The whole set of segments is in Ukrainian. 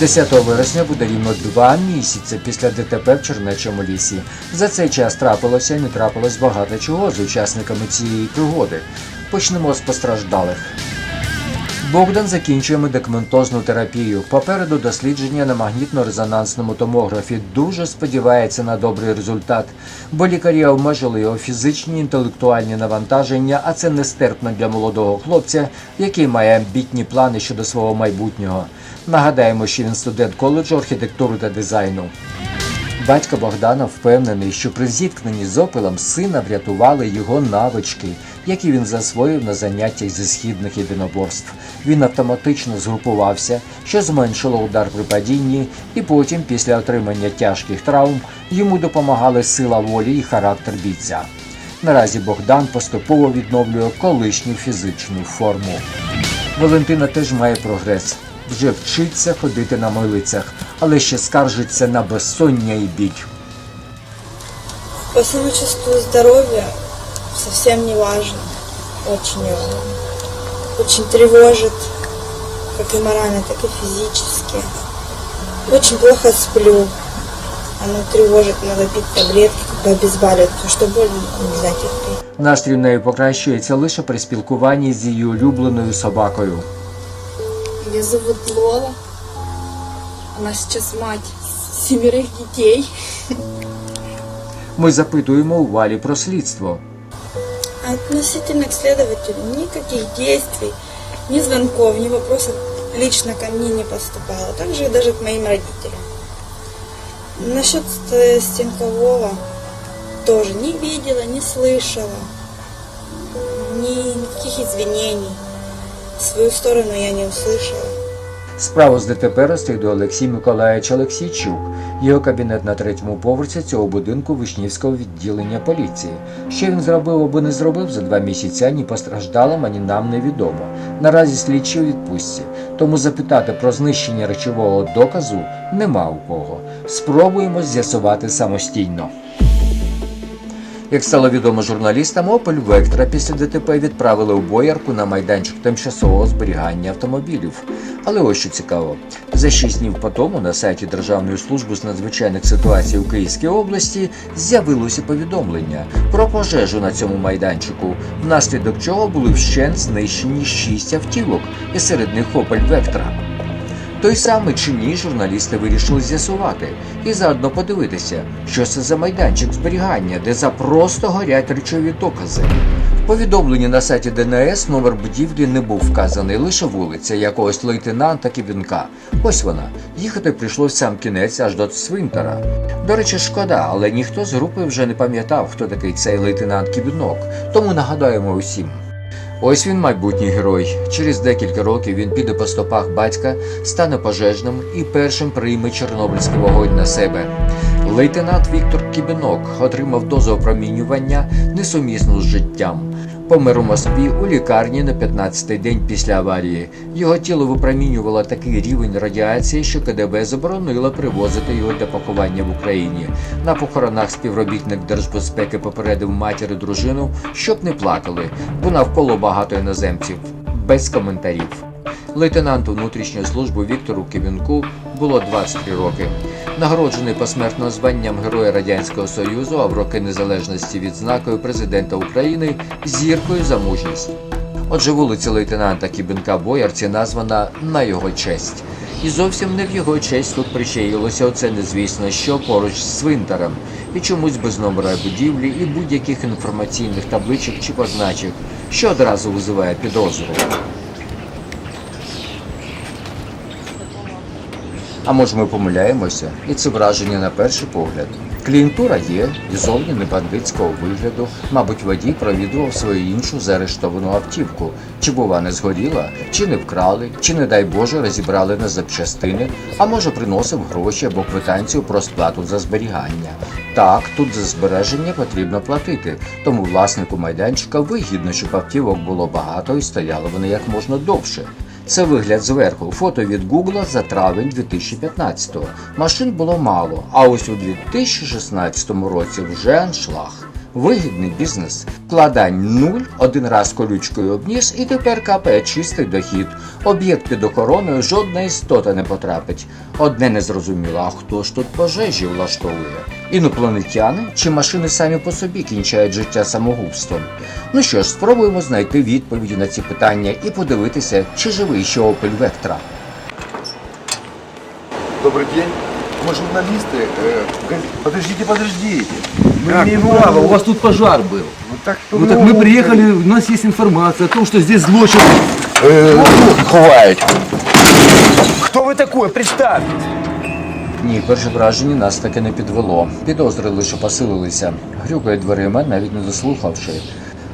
10 вересня буде рівно два місяці після ДТП в Чернечому лісі. За цей час трапилося і не трапилось багато чого з учасниками цієї пригоди. Почнемо з постраждалих. Богдан закінчує медикаментозну терапію. Попереду дослідження на магнітно-резонансному томографі. Дуже сподівається на добрий результат, бо лікарі обмежили його фізичні інтелектуальні навантаження, а це нестерпно для молодого хлопця, який має амбітні плани щодо свого майбутнього. Нагадаємо, що він студент коледжу архітектури та дизайну. Батько Богдана впевнений, що при зіткненні з опилом сина врятували його навички, які він засвоїв на заняттях зі східних єдиноборств. Він автоматично згрупувався, що зменшило удар при падінні, і потім, після отримання тяжких травм, йому допомагали сила волі і характер бійця. Наразі Богдан поступово відновлює колишню фізичну форму. Валентина теж має прогрес. Вже вчиться ходити на милицях, але ще скаржиться на безсоння і біль. По самочувству здоровья совсем не важно. Очень, э, очень тревожит, как и морально, так и физически. Очень плохо сплю. Оно тревожит, надо пить таблетки, как бы обезболивать, потому что боль нельзя терпеть. Настрій в неї покращується лише при спілкуванні з її улюбленою собакою. Ее зовут Лола. Она сейчас мать семерых детей. Ми запитуємо у Валі про слідство. А относительно к следователю никаких действий, ни звонков, ни вопросов лично ко мне не поступало. Также и даже к моим родителям. Насчет э, Стенкового тоже не видела, не слышала. Ни, никаких извинений. Свою сторону я не услышала. Справу з ДТП розслідує Олексій Миколаївич Олексійчук. Його кабінет на третьому поверсі цього будинку Вишнівського відділення поліції. Що він зробив або не зробив за два місяці, ані постраждалим, ані нам невідомо. Наразі слідчі у відпустці, тому запитати про знищення речового доказу нема у кого. Спробуємо з'ясувати самостійно. Як стало відомо журналістам, Opel Vectra після ДТП відправили у боярку на майданчик тимчасового зберігання автомобілів. Але ось що цікаво, за шість днів по тому на сайті Державної служби з надзвичайних ситуацій у Київській області з'явилося повідомлення про пожежу на цьому майданчику, внаслідок чого були вщент знищені шість автівок, і серед них Opel Vectra. Той самий чи ні, журналісти вирішили з'ясувати і заодно подивитися, що це за майданчик зберігання, де запросто горять речові докази. В повідомленні на сайті ДНС номер будівлі не був вказаний, лише вулиця якогось лейтенанта Кібінка. Ось вона. Їхати прийшлось сам кінець аж до цвинтара. До речі, шкода, але ніхто з групи вже не пам'ятав, хто такий цей лейтенант Кібінок. Тому нагадаємо усім. Ось він майбутній герой. Через декілька років він піде по стопах батька, стане пожежним і першим прийме чорнобильський вогонь на себе. Лейтенант Віктор Кібінок отримав дозу опромінювання несумісну з життям. Помер у Москві у лікарні на 15-й день після аварії. Його тіло випромінювало такий рівень радіації, що КДБ заборонило привозити його для поховання в Україні. На похоронах співробітник держбезпеки попередив матір і дружину, щоб не плакали, бо навколо багато іноземців. Без коментарів. Лейтенанту внутрішньої служби Віктору Кивінку було 23 роки. Нагороджений посмертно званням Героя Радянського Союзу, а в роки незалежності відзнакою президента України зіркою за мужність. Отже, вулиця лейтенанта Кібенка Боярці названа на його честь. І зовсім не в його честь тут причаїлося оце незвісно, що поруч з цвинтарем, і чомусь без номера будівлі і будь-яких інформаційних табличок чи позначок, що одразу визиває підозру. А може ми помиляємося, і це враження на перший погляд. Клієнтура є, і зовні не бандитського вигляду. Мабуть, водій провідував свою іншу заарештовану автівку. Чи бува не згоріла, чи не вкрали, чи, не дай Боже, розібрали на запчастини, а може приносив гроші або квитанцію про сплату за зберігання. Так, тут за збереження потрібно платити, тому власнику майданчика вигідно, щоб автівок було багато і стояли вони як можна довше. Це вигляд зверху. Фото від Гугла за травень 2015-го. Машин було мало, а ось у 2016 році вже аншлаг. Вигідний бізнес. Вкладань нуль, один раз колючкою обніс і тепер капає чистий дохід. Об'єкт під охороною жодна істота не потрапить. Одне не зрозуміло, а хто ж тут пожежі влаштовує? Інопланетяни чи машини самі по собі кінчають життя самогубством? Ну що ж, спробуємо знайти відповіді на ці питання і подивитися, чи живий ще Opel Vectra. Добрый день. Мы журналисты. э, газ- Подождите, подождите. Мы Как? имеем Ну, право. ладно, у вас тут пожар был. Ну так, Ну так мы приехали, у нас есть информация о том, что здесь злочин. Э, ховають. Хто ви такой? Представтесь. Ні, перше враження нас таки не підвело. Підозри лише посилилися. Грюкає дверима, навіть не дослухавши.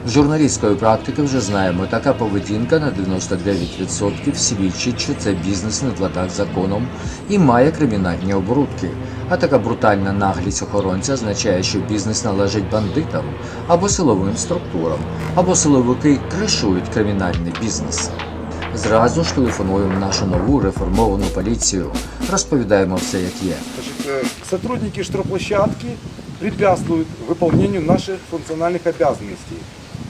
З журналістської практики вже знаємо, така поведінка на 99% свідчить, що це бізнес не в ладах з законом і має кримінальні оборудки. А така брутальна наглість охоронця означає, що бізнес належить бандитам або силовим структурам, або силовики кришують кримінальний бізнес. Зразу ж телефонуємо нашу нову реформовану поліцію. Розповідаємо все, як є. Значит, э, сотрудники штрафплощадки препятствуют выполнению наших функциональных обязанностей.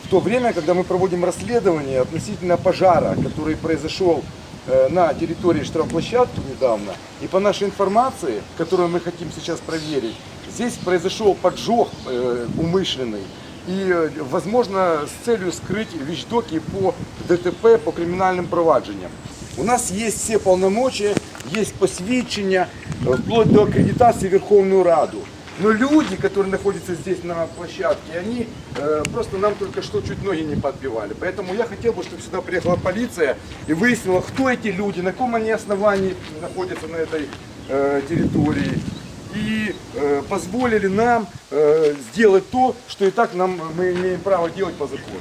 В то время, когда мы проводим расследование относительно пожара, который произошел э, на территории штрафплощадки недавно, и по нашей информации, которую мы хотим сейчас проверить, здесь произошел поджог э, умышленный. И, э, возможно, с целью скрыть вещдоки по ДТП, по криминальным проваджениям. У нас есть все полномочия, есть посвідчення, э, вплоть до аккредитации в Верховную Раду. Но люди, которые находятся здесь на площадке, они э, просто нам только что чуть ноги не подбивали. Поэтому я хотел бы, чтобы сюда приехала полиция и выяснила, кто эти люди, на каком они основании находятся на этой э, территории. И э, позволили нам э, сделать то, что и так нам мы имеем право делать по закону.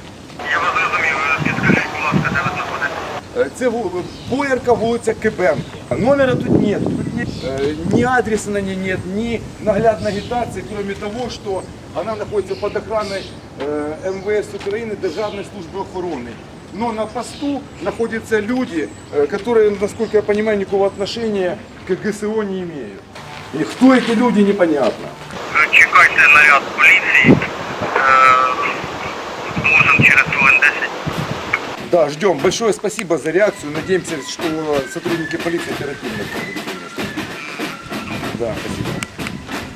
Це ву- Боярка, вулиця Кибенко. Номера тут нет, тут нет э, ни адреса на ней нет, ни наглядной агитации, кроме того, что она находится под охраной э, МВС Украины, Державной службы охраны. Но на посту находятся люди, э, которые, насколько я понимаю, никакого отношения к ГСО не имеют. И кто эти люди, непонятно. Чекайте наряд поліції. Е, Должен через хвилин 10. Да, ждем. Большое спасибо за реакцию. Надеемся, что сотрудники полиции оперативно. Да, спасибо.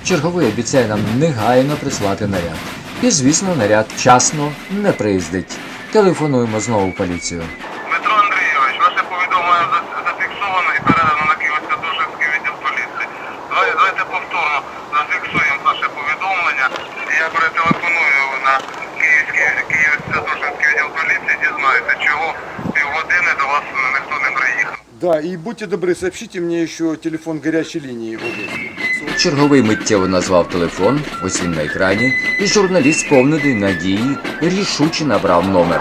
Черговий обіцяє нам негайно прислати наряд. І, звісно, наряд вчасно не приїздить. Телефонуємо знову поліцію. Дмитро Андрійович, ваше повідомлення за- зафіксовано і передано на Києво-Святошинський відділ поліції. Давайте, давайте повторно зафіксуємо ваше повідомлення. Я перетелефоную на Київський Київ-Святошинський відділ поліції, дізнаюся, чого півгодини до вас ніхто не приїхав. Да, и будьте добры, сообщите мне еще телефон горячей линии в области. Черговий миттєво назвав телефон, ось він на екрані, і журналіст, сповнений надії, рішуче набрав номер.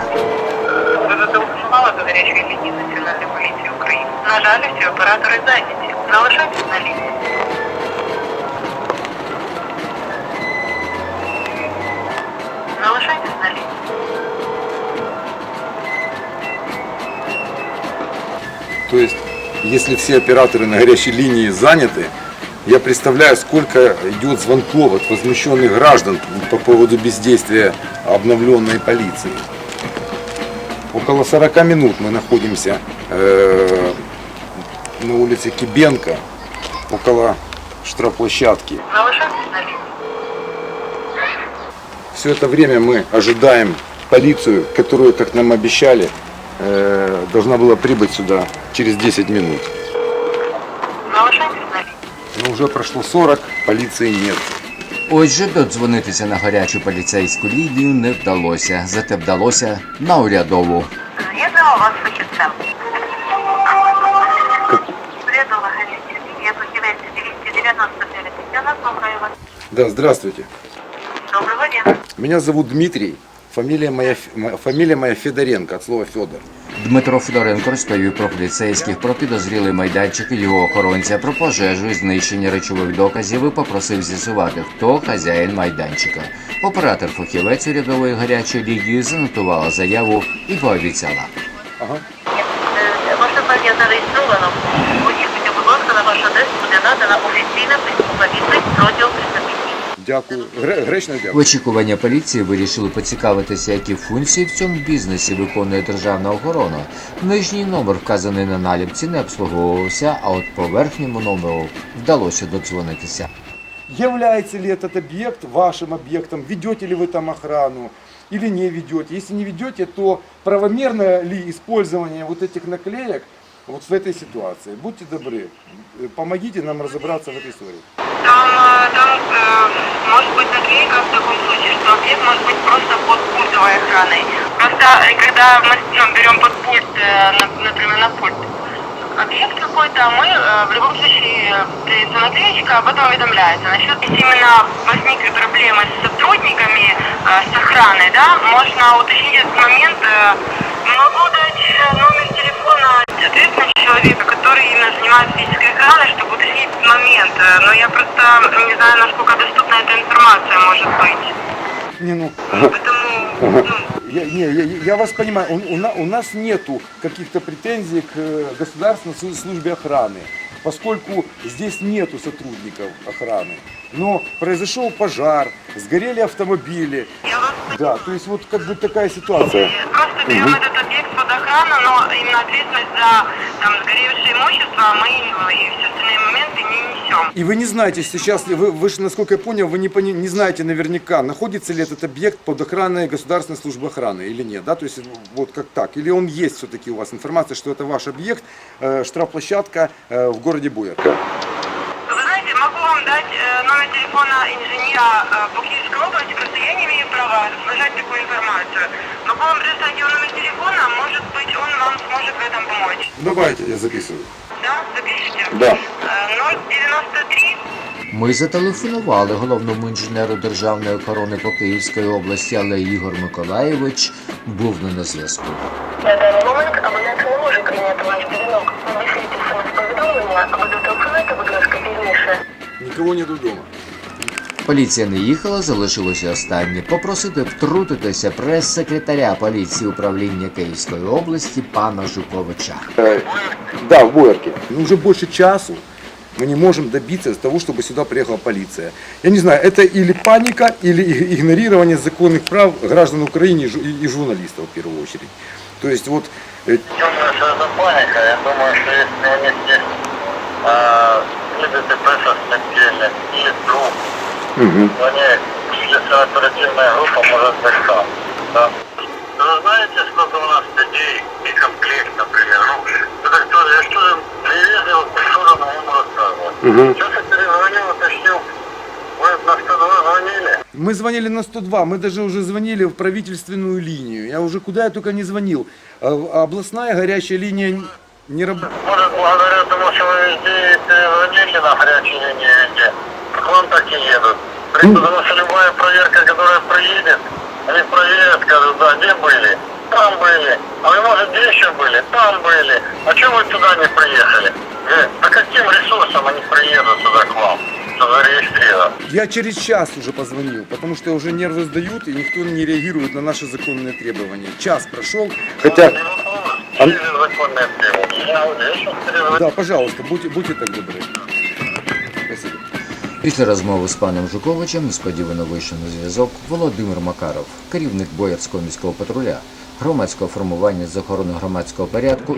Ви зателефонували до гарячої лінії Національної поліції України. На жаль, всі оператори зайняті. Залишайтесь на лінії. То есть, если все операторы на горячей линии заняты, я представляю, сколько идет звонков от возмущенных граждан по поводу бездействия обновленной полиции. Около 40 минут мы находимся э, на улице Кибенко, около штрафплощадки. Залишайтесь на лінії. Все это время мы ожидаем полицию, которую, как нам обещали, э, должна была прибыть сюда через 10 минут. Залишайтесь на лінії. Но уже прошло 40, полиции нет. Отже, додзвонитися на гарячу поліцейську лінію не вдалося, зате вдалося на урядову. З'єднала вас з фахівцем. З'єднала гаряча лінія, фахівець 299. Я нас слухаю вас. Да, здравствуйте. Доброго дня. Меня зовут Дмитрий. Фамилия моя, Ф- мо- фамилия моя Федоренко, от слова Федор. Дмитро Федоренко розповів про поліцейських, про підозрілий майданчик і його охоронця, про пожежу і знищення речових доказів і попросив з'ясувати, хто хазяїн майданчика. Оператор фахівець урядової гарячої лінії занотувала заяву і пообіцяла. Ага. Ваше звання зареєстровано. Очікуйте, будь ласка, на ваш адрес буде надана офіційна письмова відповідь протягом 30 днів Дякую. Гре- Гречно В дякую. очікування поліції вирішили поцікавитися, які функції в цьому бізнесі виконує державна охорона. Нижній номер, вказаний на наліпці, не обслуговувався, а от по верхньому номеру вдалося додзвонитися. Является ли этот объект вашим объектом? Ведете ли вы там охрану или не ведете? Если не ведете, то правомерно ли использование вот этих наклеек вот в этой ситуации? Будьте добры, э, помогите нам разобраться в этой истории. Там, э, там э, может быть наклейка в таком случае, что объект может быть просто под пультовой охраной. Просто э, когда мы ну, берем под пульт, э, на- например, на пульт объект какой-то, мы э, в любом случае дается наклеечка, об этом уведомляется. Насчет если именно возникли проблемы с сотрудниками, с охраной, да, можно уточнить этот момент. Могу дать номер телефона ответственного человека, который именно занимается физической охраной, чтобы уточнить этот момент. Э, Но я просто не знаю, насколько доступна эта информация может быть. Не, ну, Поэтому, ну, я, не, я, я вас понимаю, у, у на- у нас нету каких-то претензий к э, государственной слу- службе охраны, Поскольку здесь нету сотрудников охраны. Но произошел пожар, сгорели автомобили. я вас Да, то есть вот как бы такая ситуация. Просто берем этот объект под охрану, но именно ответственность за там, сгоревшее имущество мы ну, и все остальные моменты не несем. И вы не знаете сейчас, вы, вы же, насколько я понял, вы не, пони- не знаете наверняка, находится ли этот объект под охраной государственной службы охраны или нет, да, то есть вот как так, или он есть все-таки у вас информация, что это ваш объект, э, штрафплощадка э, в городе Буярка. Вы знаете, могу вам дать э, номер телефона инженера э, по Киевской области, просто я не имею права разглашать такую информацию. Могу вам предоставить его номер телефона, может быть, он вам сможет в этом помочь. Давайте, я записываю. Да, запишите. Да. Э, 093 Ми зателефонували головному інженеру державної охорони по Київській області, але Ігор Миколаєвич був не на зв'язку. На даний момент абонент не може прийняти ваш дзвінок. Надішліть смс-повідомлення або зателефонуйте, будь ласка, пізніше. Никого нету дома. Поліція не їхала, залишилося останнє попросити втрутитися прес-секретаря поліції управління Київської області пана Жуковича. Э, да, в Буярке. Ну, уже больше часу мы не можем добиться того, чтобы сюда приехала полиция. Я не знаю, это или паника, или и- игнорирование законных прав граждан Украины и жу- и и журналистов в первую очередь. То есть вот э, Думаю, что это паника. Я думаю, что если у них есть э, или то они, если оперативная группа может быть там. Да. Вы знаете, сколько у нас людей и комплект, например? Ну, это кто, я что привезли вот по сторону, ему рассказывал. Сейчас я перезвонил, уточнил, вы на 102 звонили? мы звонили на 102, мы даже уже звонили в правительственную линию. Я уже куда я только не звонил. А Областная горячая линия не работает. Может, благодаря тому, что вы везде перезвонили на горячей линии везде, к вам так и едут. Потому что любая проверка, которая приедет, они проверят, скажут, да, где были? Там были. А вы, может, где еще были? Там были. А чего вы туда не приехали? Э, По каким ресурсам они приедут сюда к вам? Я через час уже позвонил, потому что уже нервы сдают, и никто не реагирует на наши законные требования. Час прошел, хотя... Перезвоню. Да, пожалуйста, будьте, будьте так добры. Після розмови з паном Жуковичем несподівано вийшов на зв'язок Володимир Макаров, керівник Боярського міського патруля, громадського формування з охорони громадського порядку.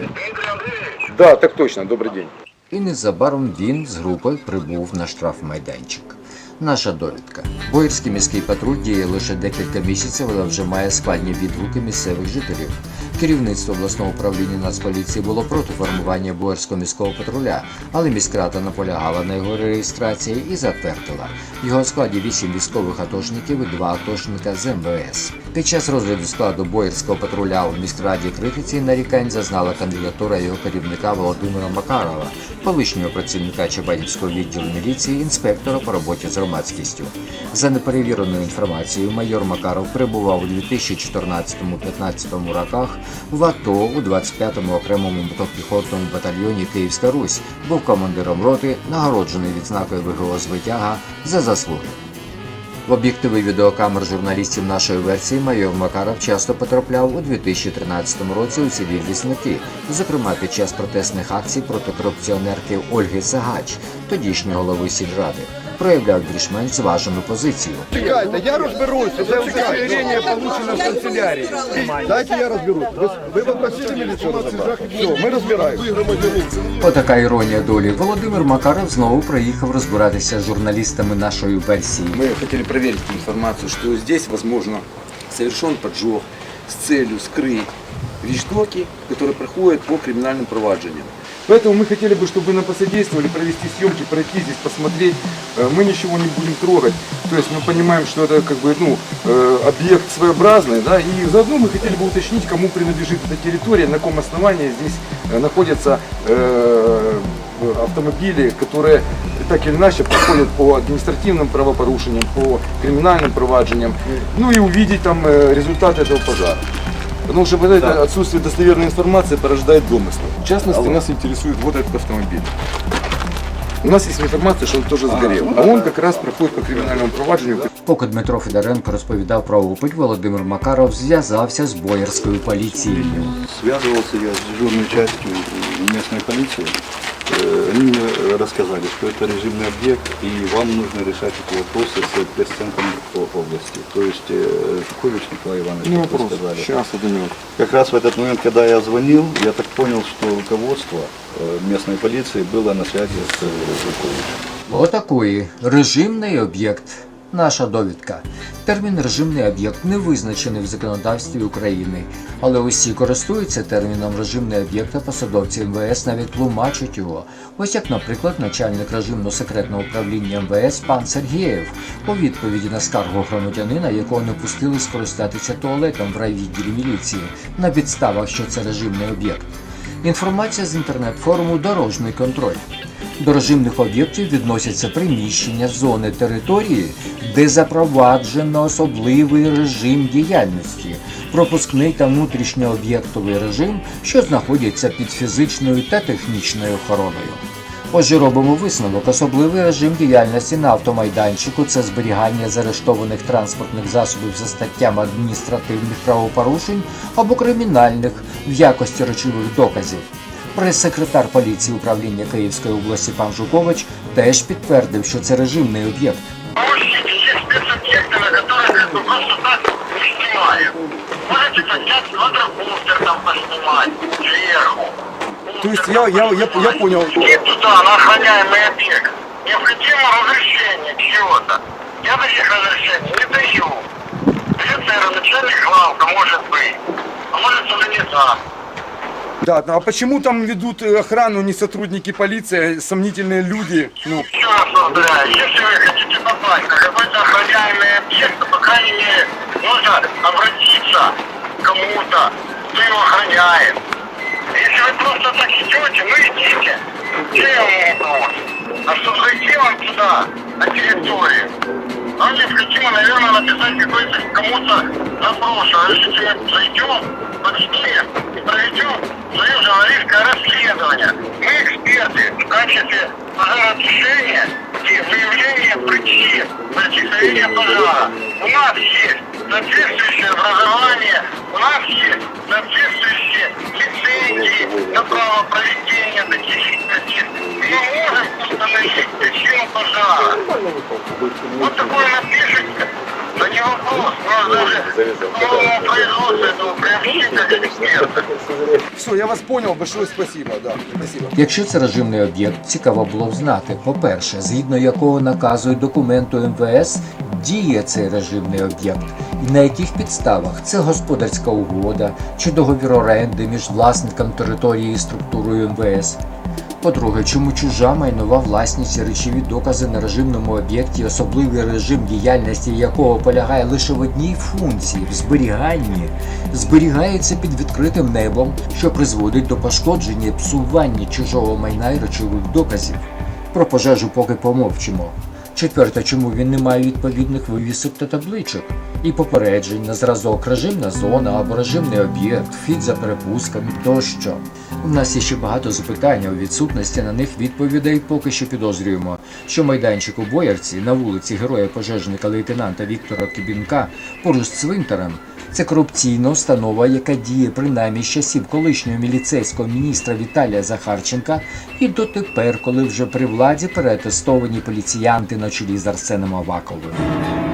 Да, так точно, добрий день. І незабаром він з групою прибув на штрафмайданчик. Наша довідка. Боївський міський патруль діє лише декілька місяців, але вже має складні відгуки місцевих жителів. Керівництво обласного управління Нацполіції було проти формування Боярського міського патруля, але міськрада наполягала на його реєстрації і затвердила. В його складі вісім військових атошників і два атошника з МВС. Під час розгляду складу Боярського патруля у міськраді критиці нарікань зазнала кандидатура його керівника Володимира Макарова, колишнього працівника Чебанівського відділу міліції, інспектора по роботі з громадськістю. За неперевіреною інформацією, майор Макаров перебував у 2014-15 роках в АТО у 25-му окремому мотопіхотному батальйоні Київська Русь, був командиром роти, нагороджений відзнакою ВГО звитяга за заслуги. В об'єктиви відеокамер журналістів нашої версії майор Макаров часто потрапляв у 2013 році у цивільні смерті, зокрема під час протестних акцій проти корупціонерки Ольги Сагач, тодішньої голови сільради проявляв більш-менш зважену позицію. Чекайте, я розберуся. Удостоверение получено в канцелярії. Дайте я розберусь. Ви, ви попросили міліцію розібрати? Все, ми розбираємо. Отака іронія долі. Володимир Макаров знову приїхав розбиратися з журналістами нашої версії. Мы хотели проверить информацию, что здесь, возможно, совершен поджог с целью скрыть вещдоки, которые проходят по криминальным проваджениям. Поэтому мы хотели бы, чтобы вы нам посодействовали провести съемки, пройти здесь, посмотреть. Э, Мы ничего не будем трогать. То есть мы понимаем, что это как бы ну, э, объект своеобразный, да, и заодно мы хотели бы уточнить, кому принадлежит эта территория, на каком основании здесь э, находятся автомобили, которые так или иначе проходят по административным правопорушениям, по криминальным проваджениям, ну и увидеть там результат этого пожара. Потому что вот это отсутствие достоверной информации порождает домыслы. В частности, нас интересует вот этот автомобиль. У нас есть информация, что он тоже сгорел. А он как раз проходит по криминальному проваджению. Поки Дмитро Федоренко розповідав про опит, Володимир Макаров зв'язався з боярською поліцією. Связывался я с дежурной частью местной полиции. Э, Они мне рассказали, что это режимный объект, и вам нужно решать эти вопросы с пресс-центром о- области. То есть э, Шухович Николай Иванович, Не как вы вопрос. сказали. Сейчас это не Как раз в этот момент, когда я звонил, я так понял, что руководство э, местной полиции было на связи с э, Шуховичем. Отакої режимний об'єкт. Наша довідка. Термін режимний об'єкт не визначений в законодавстві України, але усі користуються терміном режимний об'єкт, а посадовці МВС навіть тлумачать його. Ось як, наприклад, начальник режимно-секретного управління МВС пан Сергієв у відповіді на скаргу громадянина, якого не пустили скористатися туалетом в райвідділі міліції на підставах, що це режимний об'єкт. Інформація з інтернет-форуму Дорожній контроль. До режимних об'єктів відносяться приміщення, зони території, де запроваджено особливий режим діяльності, пропускний та внутрішньооб'єктовий режим, що знаходяться під фізичною та технічною охороною. Отже, робимо висновок. Особливий режим діяльності на автомайданчику це зберігання заарештованих транспортних засобів за статтями адміністративних правопорушень або кримінальних в якості речових доказів. Прес-секретар поліції управління Київської області пан Жукович теж підтвердив, що це режимний об'єкт. Наушники есть спецобъекты, на которые как бы просто так не снимают. Можете поднять квадрокоптер там поснимать сверху. То есть я, я, я, я понял. И туда, на охраняемый объект. Необходимо разрешение чего-то. Я таких разрешений не даю. Офицер, начальник главка может быть. А может организатор. Да, ну а почему там ведут э, охрану не сотрудники полиции, а сомнительные люди? Ну, Еще раз если вы хотите попасть на какой-то охраняемый объект, то, по крайней мере, нужно обратиться к кому-то, кто его охраняет. Если вы просто так идете, ну идите. Вам вопрос? А чтобы зайти вам туда, на территорию, нам необходимо, наверное, написать какой-то кому-то запрос. А если мы зайдем, подснимем и проведем свое журналистское расследование. Мы эксперты в качестве пожаротушения и выявления причин возникновения пожара. У нас есть соответствующее образование, у нас есть соответствующие лицензии на право проведения таких экспертиз. Мы можем установить причину пожара. Вот такое напишите, да не вопрос, можно даже новому производству приобщить как эксперта. все, я вас понял, большое спасибо, да, спасибо. Якщо це режимний об'єкт, цікаво було б знати, по-перше, згідно якого наказу і документу МВС діє цей режимний об'єкт, і на яких підставах це господарська угода чи договір оренди між власником території і структурою МВС. По-друге, чому чужа майнова власність і речові докази на режимному об'єкті, особливий режим діяльності якого полягає лише в одній функції в зберіганні, зберігається під відкритим небом, що призводить до пошкодження і псування чужого майна і речових доказів. Про пожежу поки помовчимо. Четверте, чому він не має відповідних вивісок та табличок і попереджень на зразок режимна зона або режимний об'єкт, вхід за перепусками тощо. У нас є ще багато запитань, а у відсутності на них відповідей поки що підозрюємо, що майданчик у Боярці на вулиці героя пожежника лейтенанта Віктора Кібінка поруч з цвинтарем Це корупційна установа, яка діє принаймні з часів колишнього міліцейського міністра Віталія Захарченка і дотепер, коли вже при владі переатестовані поліціянти на чолі з Арсеном Аваковим.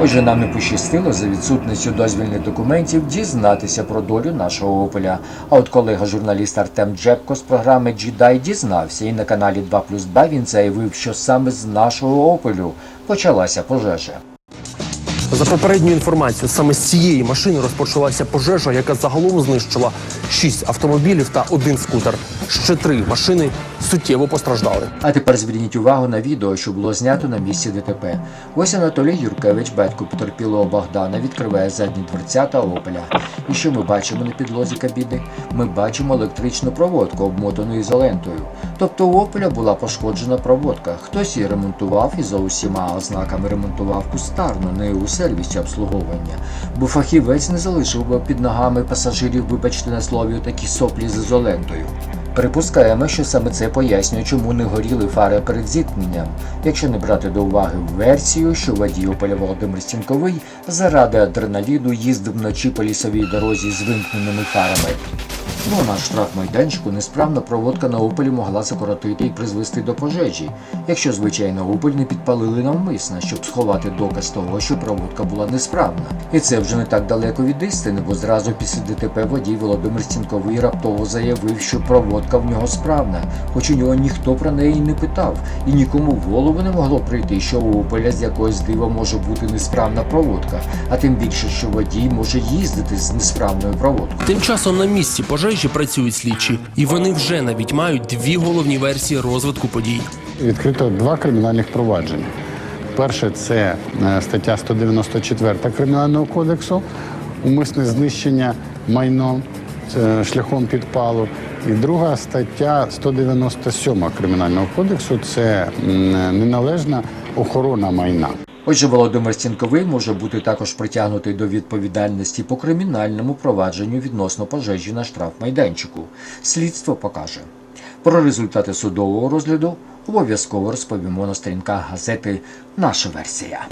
Отже, нам не пощастило за відсутністю дозвільних документів дізнатися про долю нашого Опеля. А от колега журналіст Артем Джепко з програми Джідай дізнався, і на каналі 2 плюс 2 він заявив, що саме з нашого Опелю почалася пожежа. За попередньою інформацією, саме з цієї машини розпочалася пожежа, яка загалом знищила шість автомобілів та один скутер. Ще три машини суттєво постраждали. А тепер зверніть увагу на відео, що було знято на місці ДТП. Ось Анатолій Юркевич, батько потерпілого Богдана, відкриває задні дверцята Опеля. І що ми бачимо на підлозі кабіни? Ми бачимо електричну проводку, обмотану ізолентою. Тобто у Опеля була пошкоджена проводка. Хтось її ремонтував і за усіма ознаками ремонтував кустарно, не у сервісі обслуговування. Бо фахівець не залишив би під ногами пасажирів, вибачте на слові, такі соплі з ізолентою. Припускаємо, що саме це пояснює, чому не горіли фари перед зіткненням, якщо не брати до уваги версію, що водій Опеля Володимир Стінковий заради адреналіну їздив вночі по лісовій дорозі з вимкненими фарами. Ну, на штрафмайданчику несправна проводка на Опелі могла закоротити і призвести до пожежі, якщо, звичайно, Опель не підпалили навмисно, щоб сховати доказ того, що проводка була несправна. І це вже не так далеко від істини, бо зразу після ДТП водій Володимир Стінковий раптово заявив, що проводка в нього справна, хоч у нього ніхто про неї не питав, і нікому в голову не могло прийти, що у Опеля з якогось дива може бути несправна проводка, а тим більше, що водій може їздити з несправною проводкою. Тим часом на місці пожежі працюють слідчі, і вони вже навіть мають дві головні версії розвитку подій. Відкрито два кримінальних провадження. Перше це е, стаття 194 Кримінального кодексу, умисне знищення майном е, шляхом підпалу. І друга стаття 197 Кримінального кодексу це неналежна охорона майна. Отже, Володимир Стінковий може бути також притягнутий до відповідальності по кримінальному провадженню відносно пожежі на штрафмайданчику. Слідство покаже. Про результати судового розгляду обов'язково розповімо на сторінках газети Наша версія.